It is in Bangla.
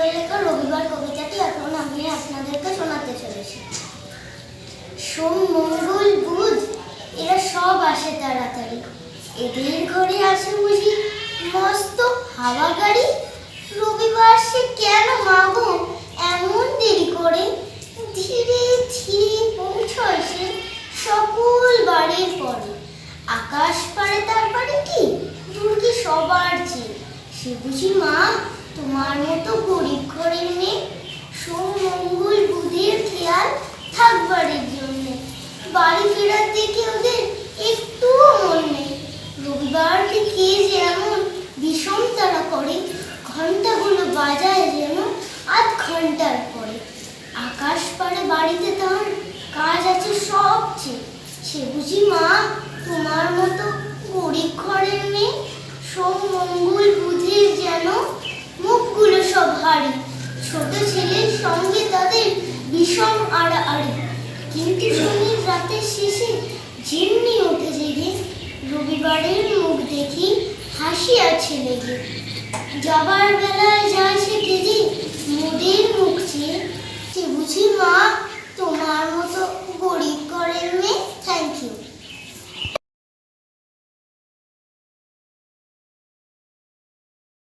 ঠাকুরের রবিবার কবিতাটি এখন আমি আপনাদেরকে শোনাতে চলেছি। সোম, মঙ্গল, বুধ, এরা সব আসে তাড়াতাড়ি। এদের ঘরে আসে বুঝি মস্ত হাওয়া গাড়ি। রবিবার সে কেন মাগো এমন দেরি করে? ধীরে ধীরে পৌঁছয় সে সকল বাড়ির পরে। আকাশ পারে তার বাড়ি কি? দূর সবার চেয়ে। সে বুঝি মা তোমার মতো গরিব ঘরের মেয়ে সোম মঙ্গল বুধের খেয়াল থাকবারের জন্য। বাড়ি ফেরার দিকে ওদের একটুও মন নেই। রবিবারকে কে যে এমন বিষম তারা করে ঘন্টাগুলো বাজায় যেন আধ ঘণ্টার পরে। আকাশ পাড়ে বাড়িতে তার কাজ আছে সবচেয়ে সে বুঝি মা, তোমার মতো গরিব ঘরের মেয়ে সোম মঙ্গল বুধের যেন সব ছোট ছেলের সঙ্গে তাদের বিষম আড়াআড়ি। কিন্তু শনির রাতের শেষে জিন্নি উঠে জেগে, রবিবারের মুখ দেখি হাসি আছে লেগে। যাবার বেলায়